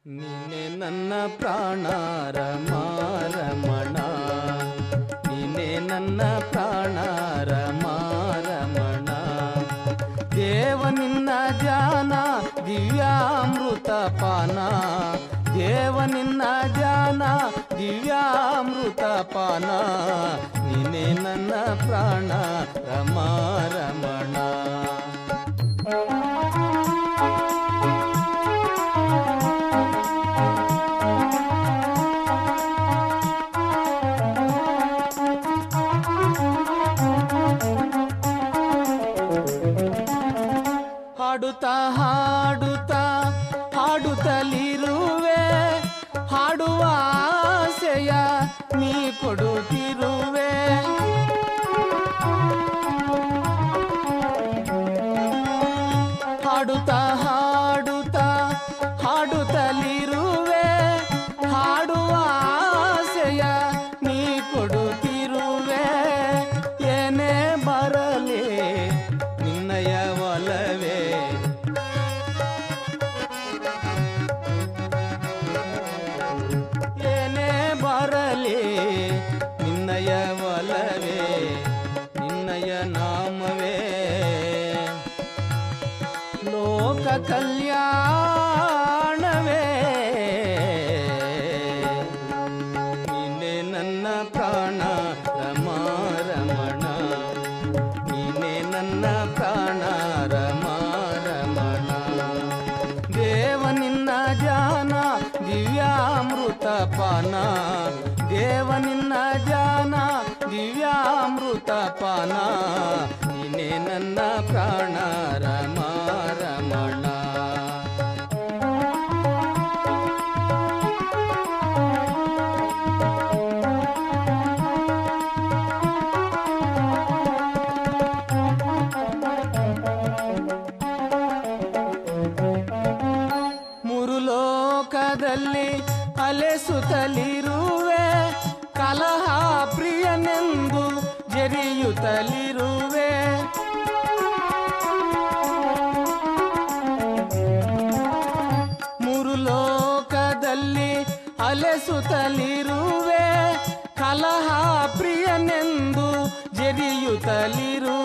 ನೀನೆ ನನ್ನ ಪ್ರಾಣ ರಮಾರಮಣ ನೀನೆ ನನ್ನ ಪ್ರಾಣ ರಮಾರಮಣ ದೇವ ನಿನ್ನ ಧ್ಯಾನ ದಿವ್ಯಾಮೃತ ಪಾನ ದೇವ ನಿನ್ನ ಧ್ಯಾನ ದಿವ್ಯಾಮೃತ ಪಾನ ನೀನೆ ನನ್ನ ಪ್ರಾಣ ರಮಾರಮಣ ಹಾಡುತ್ತಾ ಹಾಡುತ್ತಾ ಹಾಡುತ್ತಲಿರುವೆ. ಹಾಡುವ ಆಸೆಯ ನೀ ಕೊಡುತ್ತಿರುವೆ. ಹಾಡುತ್ತಾ ನಿನ್ನಯ ನಾಮವೇ ಲೋಕ ಕಲ್ಯಾಣವೇ ನೀನೆ ನನ್ನ ಪ್ರಾಣ ರಮಾರಮಣ ನೀನೆ ನನ್ನ ಪ್ರಾಣ ರಮಾರಮಣ ದೇವ ನಿನ್ನ ಧ್ಯಾನ ದಿವ್ಯಾಮೃತ ಪಾನ ಪಾನ ನೀನೆ ನನ್ನ ಪ್ರಾಣ ರಮಾರಮಣ ಮುರುಲೋಕದಲ್ಲಿ ಅಲೆಸುತ್ತಲಿರುವೆ ಜರಿಯುತ್ತಲಿರುವೆ ಮೂರು ಲೋಕದಲ್ಲಿ ಅಲೆಸುತ್ತಲಿರುವೆ. ಕಲಹ ಪ್ರಿಯನೆಂದು ಜರಿಯುತ್ತಲಿರುವೆ